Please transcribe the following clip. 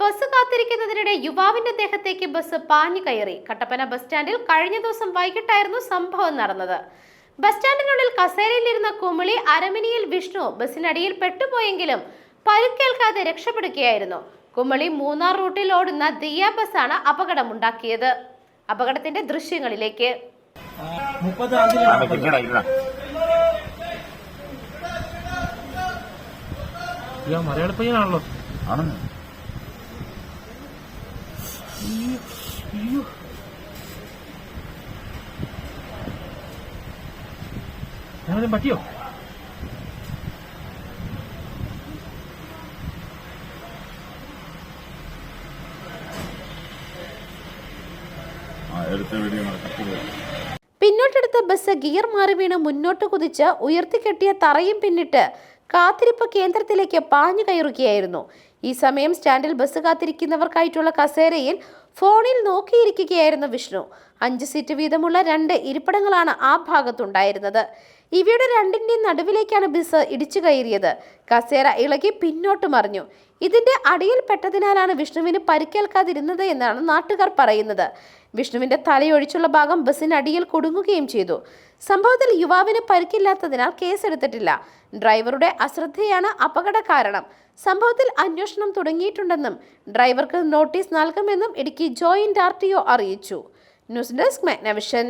Bus കാത്തിരിക്കുന്നതിനിടെ യുവാവിന്റെ ദേഹത്തേക്ക് bus പാഞ്ഞു കയറി. കട്ടപ്പന ബസ് സ്റ്റാൻഡിൽ കഴിഞ്ഞ ദിവസം വൈകിട്ടായിരുന്നു സംഭവം നടന്നത്. ബസ് സ്റ്റാൻഡിനുള്ളിൽ കസേരയിലിരുന്ന കുമിളി അരമിനിയിൽ വിഷ്ണു ബസ്സിനടിയിൽ പെട്ടുപോയെങ്കിലും പരുക്കേൽക്കാതെ രക്ഷപ്പെടുകയായിരുന്നു. കുമളി മൂന്നാർ റൂട്ടിൽ ഓടുന്ന ദിയ ബസ്സാണ് അപകടമുണ്ടാക്കിയത്. അപകടത്തിന്റെ ദൃശ്യങ്ങളിലേക്ക്. മലയാള പയ്യനാണല്ലോ ആണെന്ന് ഞാനും പറ്റിയോ? ആ എടുത്ത വീഡിയോ നടക്കത്തില്ല പിന്നോട്ടെടുത്ത ബസ് ഗിയർ മാറി വീണ് മുന്നോട്ട് കുതിച്ച് ഉയർത്തിക്കെട്ടിയ തറയും പിന്നിട്ട് കാത്തിരിപ്പ് കേന്ദ്രത്തിലേക്ക് പാഞ്ഞു കയറുകയായിരുന്നു. ഈ സമയം സ്റ്റാൻഡിൽ ബസ് കാത്തിരിക്കുന്നവർക്കായിട്ടുള്ള കസേരയിൽ ഫോണിൽ നോക്കിയിരിക്കുകയായിരുന്നു വിഷ്ണു. അഞ്ച് സീറ്റ് വീതമുള്ള രണ്ട് ഇരിപ്പിടങ്ങളാണ് ആ ഭാഗത്തുണ്ടായിരുന്നത്. ഇവയുടെ രണ്ടിന്റെയും നടുവിലേക്കാണ് ബസ് ഇടിച്ചു കയറിയത്. കസേര ഇളകി പിന്നോട്ട് മറിഞ്ഞു. ഇതിന്റെ അടിയിൽ പെട്ടതിനാലാണ് വിഷ്ണുവിന് പരിക്കേൽക്കാതിരുന്നത് എന്നാണ് നാട്ടുകാർ പറയുന്നത്. വിഷ്ണുവിന്റെ തലയൊഴിച്ചുള്ള ഭാഗം ബസ്സിനടിയിൽ കുടുങ്ങുകയും ചെയ്തു. സംഭവത്തിൽ യുവാവിന് പരിക്കില്ലാത്തതിനാൽ കേസെടുത്തിട്ടില്ല ഡ്രൈവറുടെ അശ്രദ്ധയാണ് അപകട കാരണം. സംഭവത്തിൽ അന്വേഷണം തുടങ്ങിയിട്ടുണ്ടെന്നും ഡ്രൈവർക്ക് നോട്ടീസ് നൽകുമെന്നും ഇടുക്കി ജോയിന്റ് ആർ അറിയിച്ചു. News desk Magnavision.